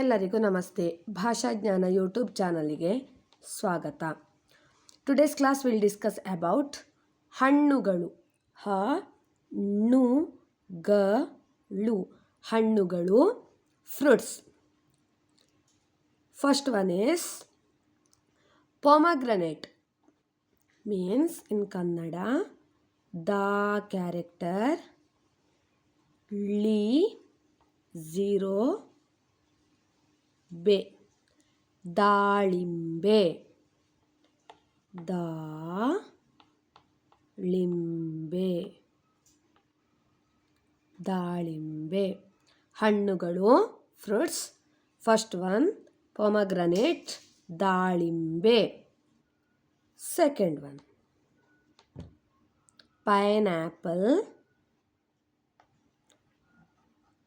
ಎಲ್ಲರಿಗೂ ನಮಸ್ತೆ. ಭಾಷಾಜ್ಞಾನ ಯೂಟ್ಯೂಬ್ ಚಾನಲಿಗೆ ಸ್ವಾಗತ. Today's class will discuss about ಹಣ್ಣುಗಳು. ಹ ನು ಗ ಳು ಹಣ್ಣುಗಳು fruits first one is pomegranate means in Kannada the character ಳಿ ಝೀರೋ ಬೆ ದಾಳಿಂಬೆ. ಲಿಂಬೆ ದಾಳಿಂಬೆ. ಹಣ್ಣುಗಳು ಫ್ರೂಟ್ಸ್. ಫಸ್ಟ್ ಒನ್ ಪೊಮಗ್ರನೇಟ್ ದಾಳಿಂಬೆ. Second one. ಪೈನ್ಯಾಪಲ್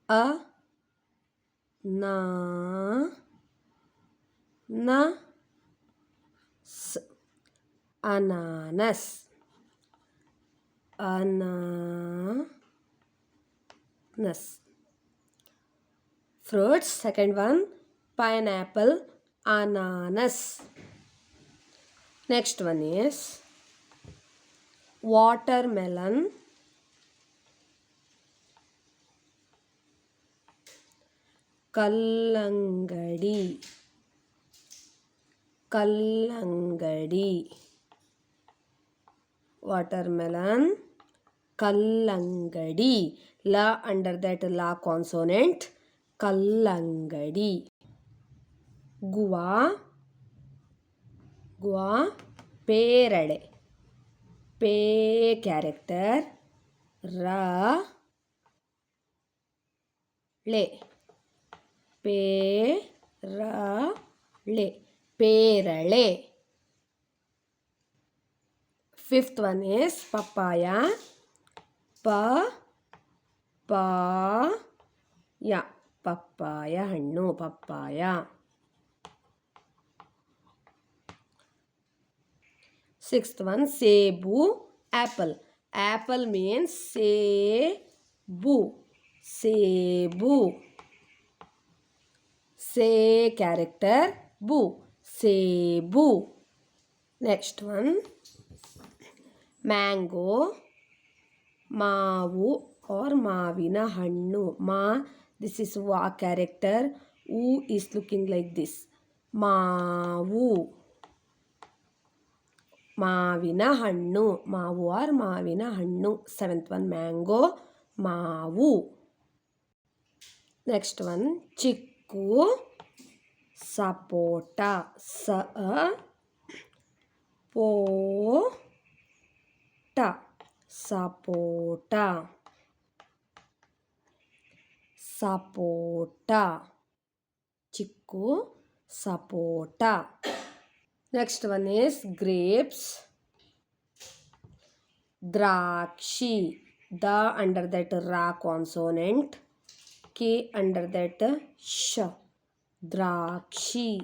ಅ Na, na, s, ananas, ananas, Fruits, second one, pineapple, ananas. Next one is watermelon, ಕಲ್ಲಂಗಡಿ. ಕಲ್ಲಂಗಡಿ. ವಾಟರ್ಮೆಲನ್. ಕಲ್ಲಂಗಡಿ. ಲ ಅಂಡರ್ ದಟ್ ಲಾ ಕಾನ್ಸೋನೆಂಟ್. ಕಲ್ಲಂಗಡಿ. ಗುವಾ. ಗುವಾ. ಪೇರಳೆ. ಪೇ ಕ್ಯಾರೆಕ್ಟರ್. ರ. ಳೆ. ಪೇರಳೆ ಪೇರಳೆ ಫಿಫ್ತ್ ಒನ್ ಇಸ್ ಪಪ್ಪಾಯ ಪ ಪ ಯ ಪಪ್ಪಾಯ ಹಣ್ಣು ಪಪ್ಪಾಯ ಸಿಕ್ಸ್ತ್ ಒನ್ ಸೇಬು ಆ್ಯಪಲ್ ಆ್ಯಪಲ್ ಮೀನ್ಸ್ ಸೇಬು ಸೇಬು ಸೇ ಕ್ಯಾರೆಕ್ಟರ್ ಬು ಸೇಬು ನೆಕ್ಸ್ಟ್ ಒನ್ ಮ್ಯಾಂಗೋ ಮಾವು ಆರ್ ಮಾವಿನ ಹಣ್ಣು ಮಾ ದಿಸ್ ಇಸ್ ವಾ ಕ್ಯಾರೆಕ್ಟರ್ ಊ ಈಸ್ ಲುಕಿಂಗ್ ಲೈಕ್ ದಿಸ್ ಮಾವು ಮಾವಿನ ಹಣ್ಣು ಮಾವು ಆರ್ ಮಾವಿನ ಹಣ್ಣು ಸೆವೆಂತ್ ಒನ್ ಮ್ಯಾಂಗೋ ಮಾವು ನೆಕ್ಸ್ಟ್ ಒನ್ కు సపోట. స పో ట సపోట. సపోట. చిక్కు సపోట. Next one is grapes. ద్రాక్షి. The under that రా consonant. Ra consonant K under that ಶ ದ್ರಾಕ್ಷಿ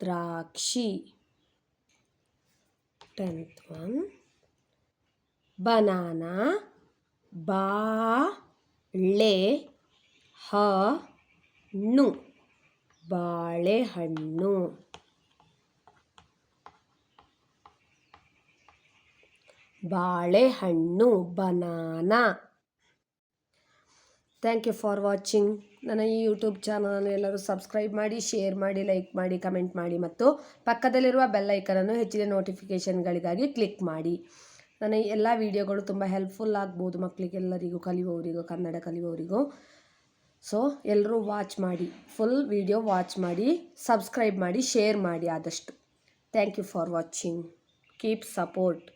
ದ್ರಾಕ್ಷಿ ಟೆಂತ್ ಒನ್ ಬನಾನಾ ಬಾಳೆ ಹಣ್ಣು ಬಾಳೆಹಣ್ಣು ಬಾಳೆಹಣ್ಣು, banana. Thank you for watching ನನ್ನ ಈ ಯೂಟ್ಯೂಬ್ ಚಾನಲನ್ನು ಎಲ್ಲರೂ ಸಬ್ಸ್ಕ್ರೈಬ್ ಮಾಡಿ ಶೇರ್ ಮಾಡಿ ಲೈಕ್ ಮಾಡಿ ಕಮೆಂಟ್ ಮಾಡಿ ಮತ್ತು ಪಕ್ಕದಲ್ಲಿರುವ ಬೆಲ್ ಐಕನನ್ನು ಹೆಚ್ಚಿನ ನೋಟಿಫಿಕೇಷನ್ಗಳಿಗಾಗಿ ಕ್ಲಿಕ್ ಮಾಡಿ. ನನ್ನ ಎಲ್ಲ ವೀಡಿಯೋಗಳು ತುಂಬ ಹೆಲ್ಪ್ಫುಲ್ ಆಗ್ಬೋದು ಮಕ್ಕಳಿಗೆಲ್ಲರಿಗೂ ಕಲಿಯುವವರಿಗೂ, ಕನ್ನಡ ಕಲಿಯುವವರಿಗೂ. ಸೊ ಎಲ್ಲರೂ ವಾಚ್ ಮಾಡಿ ಫುಲ್ ವಿಡಿಯೋ ವಾಚ್ ಮಾಡಿ ಸಬ್ಸ್ಕ್ರೈಬ್ ಮಾಡಿ ಶೇರ್ ಮಾಡಿ ಆದಷ್ಟು. Thank you for watching keep support